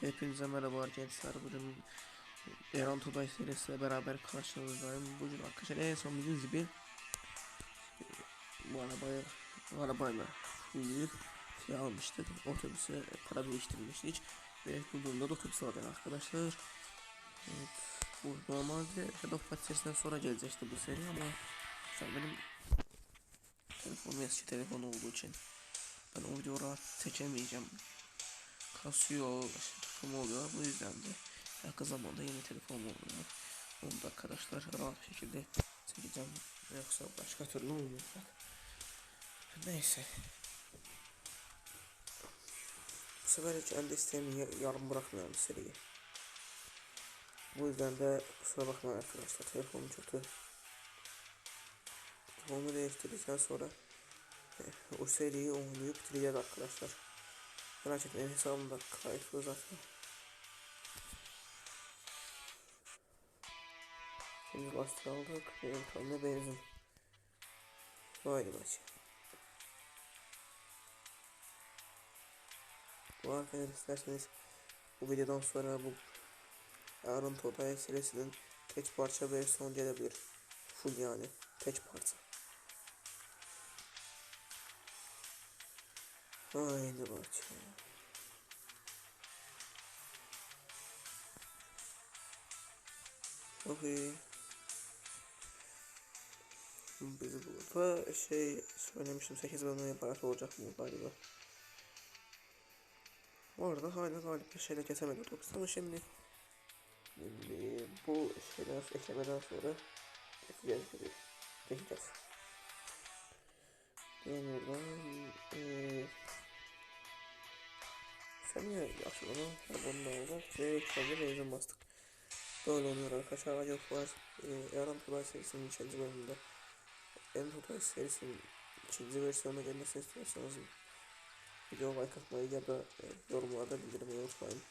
Hepinize merhaba gençler. Bugün Eren Tubay serisiyle beraber karşınızdayım. Bugün arkadaşlar en son bildiğiniz gibi e, bu arabayı bu arabayla fulleyip şey almıştık. Otobüse para değiştirmiştik. Ve bu durumda da otobüs aldık arkadaşlar. Evet. Bu normalde Head of Patriots'tan sonra gelecekti bu seri ama an benim telefonum eski telefon olduğu için ben o videoyu rahat seçemeyeceğim kasıyor, tutum oluyor. Bu yüzden de yakın zamanda yeni telefon oluyor. Onu da arkadaşlar rahat bir şekilde çekeceğim. Yoksa başka türlü olmayacak. Neyse. Bu sefer hiç elde isteğimi ya- yarım bırakmıyorum seriyi. Bu yüzden de kusura bakmayın arkadaşlar. Telefonum kötü. Telefonumu değiştirdikten sonra o seriyi oynayıp bitireceğiz arkadaşlar. Merak etmeyin hesabımda kayıtlı zaten. Şimdi lastik aldık. Benim kanlı benzin. Haydi maç. Bu arkadaşlar isterseniz bu videodan sonra bu Arın Totay serisinin tek parça versiyonu gelebilir. Full yani. Tek parça. Haydi maç. Çok iyi. Biz burada şey söylemiştim 8 bölümden ibaret olacak bu galiba. Bu arada hala galip bir şeyle otobüs ama şimdi, şimdi bu şeyler eklemeden sonra keseceğiz gibi. Keseceğiz. Ben buradan eee sen niye yaşlı onu? Da aldık ve eklemde benzin bastık. Böyle oluyor arkadaşlar. Acaba var. Ee, Yaran Tubay serisinin ikinci bölümünde. En Tubay serisinin ikinci versiyonuna gelmesini istiyorsanız video like atmayı ya da e, yorumlarda bildirmeyi unutmayın.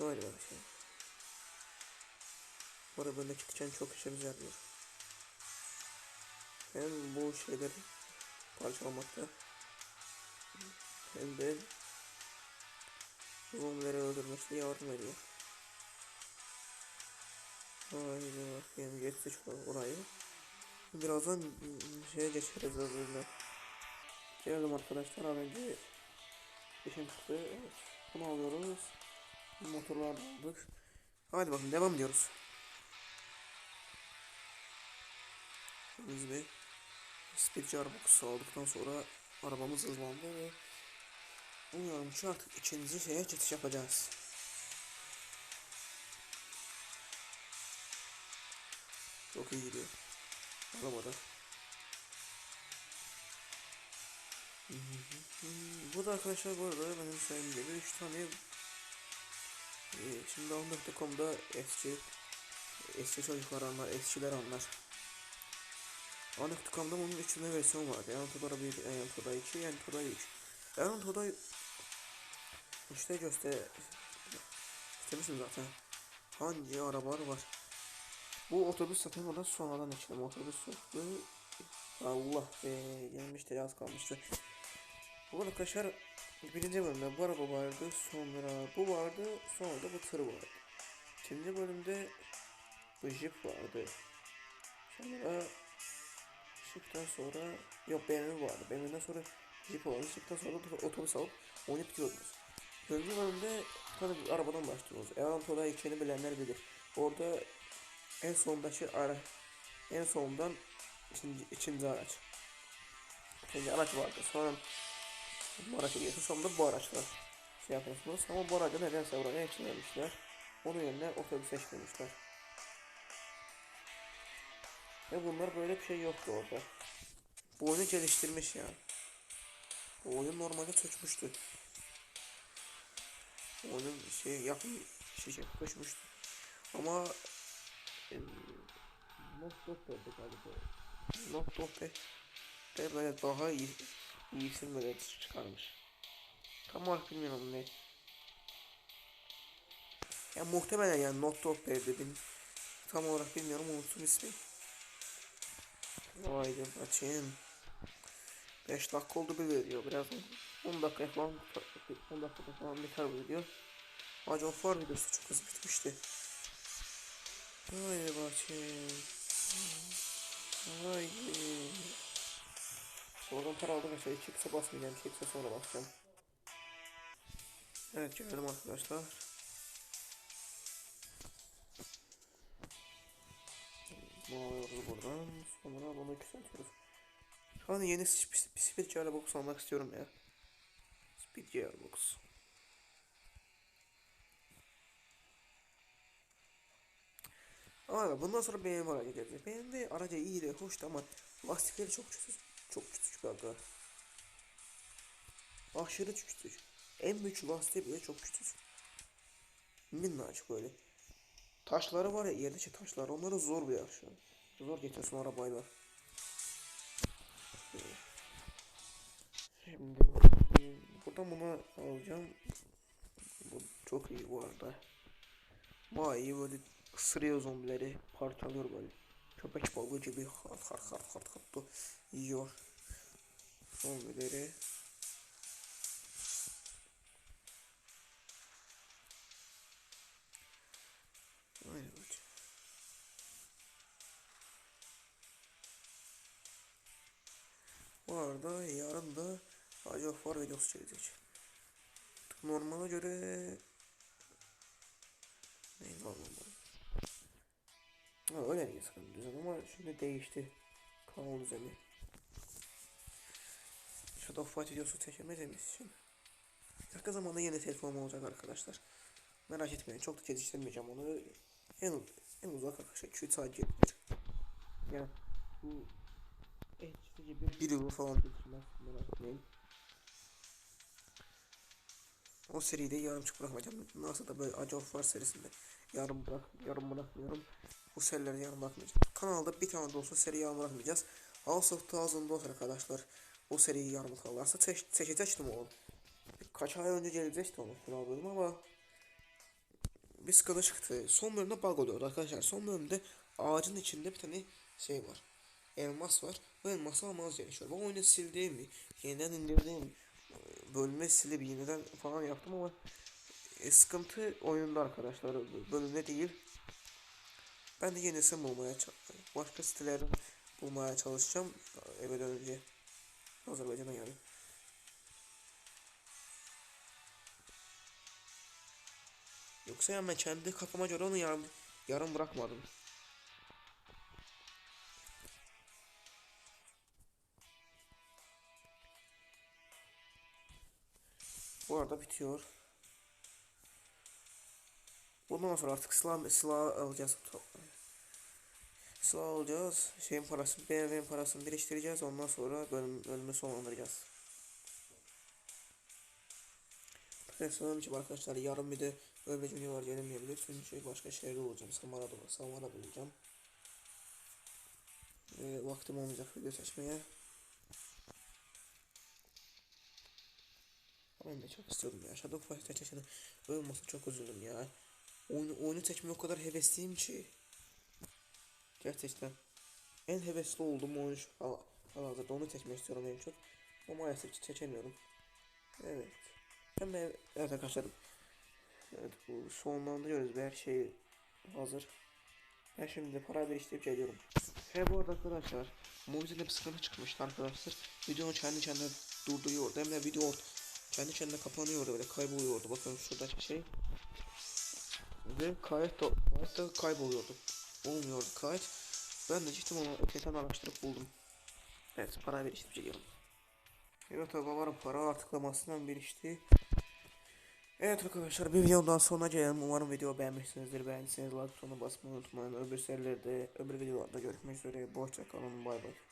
Böyle bir şey. Bu arada böyle çıkacağın çok işimize yarıyor. Hem bu şeyleri parçalamakta hem de zombileri öldürmesine yardım ediyor. Haydi bakayım geçti şu orayı. Birazdan şeye geçeriz öbürüne. Geldim arkadaşlar az önce işim çıktı. Bunu alıyoruz. Motorlar aldık. Hadi bakın devam ediyoruz. Biz bir araba kutusu aldıktan sonra arabamız hızlandı ve umuyorum ki artık ikinci şeye geçiş yapacağız. Çok iyi gidiyor. Arabada. Bu da arkadaşlar bu arada benim gibi 3 tane e, şimdi 14.com'da eski eski çocuklar anlar, eskiler anlar. 14.com'da bunun 3 tane versiyon vardı. Yantoda 1, Yantoda 2, Yantoda 3. Yantoda işte göster istemişim zaten. Hangi arabalar var? Bu otobüs zaten oradan sonradan içtim. Otobüs yoktu. Allah be gelmişti az kalmıştı. Bu arkadaşlar birinci bölümde bu araba vardı. Sonra bu vardı. Sonra da bu tır vardı. İkinci bölümde bu jip vardı. Sonra Jeep'ten sonra yok BMW vardı. BMW'den sonra Jeep oldu. Jeep'ten sonra otobüs alıp onu bitiriyordunuz. Dördüncü bölümde tabii bir arabadan başlıyoruz. Elanto'da içini bilenler bilir. Orada en sondaki ara en sondan ikinci, ikinci araç. İkinci araç vardı. Sonra bu araça geçti. Sonunda bu araçla şey yapıyorsunuz. Ama bu aracı nedense oraya eklememişler. Onun yerine otobüs eklemişler. Ve bunlar böyle bir şey yoktu orada. Bu oyunu geliştirmiş yani. Bu oyun normalde çökmüştü. Oyunun şey yakın şişe koşmuştu. Ama Not verdi galiba. Not de böyle daha iyi iyisini böyle çıkarmış. Tam olarak bilmiyorum ne. Ya muhtemelen yani not verdi benim. Tam olarak bilmiyorum unuttum ismi. Haydi bakayım. 5 dakika oldu bir video. Biraz 10 dakika falan 10 dakika falan biter bu video. Acı of var videosu çok hızlı bitmişti. Haydi bakayım. Haydi. Oradan para aldım mesela chips'e basmayacağım. Chips'e sonra basacağım. Evet geldim arkadaşlar. Bunu alıyoruz buradan. Sonra bunu yükseltiyoruz. Şu an yeni Speed, Speed Jara Box almak istiyorum ya. Speed Jara Box. Ama bundan sonra BMW aracı gelecek. BMW aracı iyi de hoş da ama lastikleri çok küçük. Çok küçük kanka. Aşırı küçük. En büyük lastiği bile çok küçük. Minnacık öyle. Taşları var ya yerdeki taşlar onları zor bir an. Zor getiriyorsun arabayla. Şimdi buradan bunu alacağım. Bu çok iyi bu arada. Bayağı iyi böyle ısırıyor zombileri parçalıyor böyle. Köpek balığı gibi hart hart hart hart hart yiyor. Zombileri. Bu arada yarın da Hacı Afar videosu çekecek. Normala göre ne normal? Ha, öyle değil sanırım düzen ama şimdi değişti kanal düzeni. Shadow Fight videosu çekemediğimiz için yakın zamanda yeni telefonum olacak arkadaşlar. Merak etmeyin çok da geliştirmeyeceğim onu. En, en uzak arkadaşlar 2 saat gelir. Yani bu HTC gibi bir yıl falan geçmez merak etmeyin. O seriyi de yarım çık bırakmayacağım. Nasıl da böyle Acı of War serisinde yarım bırak, yarım bırakmıyorum. Bu serileri yarım bırakmayacağım. Kanalda bir tane de olsa seri yarım bırakmayacağız. House of Thousand olsa arkadaşlar o seriyi yarım kalırsa seç, seçecektim onu. Kaç ay önce gelecekti onun final bölümü ama bir sıkıntı çıktı. Son bölümde bug oluyordu arkadaşlar. Son bölümde ağacın içinde bir tane şey var. Elmas var. Bu elması almanız gerekiyor. Bu oyunu sildiğim yeniden indirdiğim bölüme silip yeniden falan yaptım ama e, sıkıntı oyunda arkadaşlar. Bölümde değil. Ben de yenisini bulmaya. Başka sitelerden bulmaya çalışacağım. Eve önce. Azerbaycan'a yani. Yoksa ya ben kendi kafama göre onu yarım, yarım bırakmadım. Bu arada bitiyor. Bundan sonra artık silah, silah alacağız. Silah alacağız. Şeyin parasını, BMW'nin parasını birleştireceğiz. Ondan sonra bölüm, bölümü sonlandıracağız. Evet sanırım için arkadaşlar yarın bir de böyle bir var gelmeyebilir. Çünkü başka şehirde olacağım. Samara'da, Samara'da olacağım. Ee, vaktim olmayacak video seçmeye. Ben de çok istiyordum ya. Shadow Fight seçeneği olmasa çok üzüldüm ya. Oyunu, oyunu seçmeye o kadar hevesliyim ki. Gerçekten. En hevesli olduğum oyun şu halihazırda onu seçmek istiyorum en çok. Ama maalesef seçemiyorum. Evet. Hem de evet arkadaşlar. Evet bu sonlandırıyoruz. Her şey hazır. Ben şimdi para biriktirip geliyorum. He bu arada arkadaşlar. Mobile'de bir sıkıntı çıkmıştı arkadaşlar. Videonun kendi kendine durduruyordu. Hem de video kendi kendine kapanıyordu böyle kayboluyordu. Bakın şuradaki şey. Ve kayıt da, kayıt da kayboluyordu. Olmuyordu kayıt. Ben de gittim onu öteden araştırıp buldum. Evet para biriktirip geliyorum. Evet babanın para artıklamasından birişti. Evet arkadaşlar bir videodan sonra gelelim. Umarım video beğenmişsinizdir. Beğendiyseniz like butonuna basmayı unutmayın. Öbür serilerde, öbür videolarda görüşmek üzere. Hoşçakalın. Bay bay.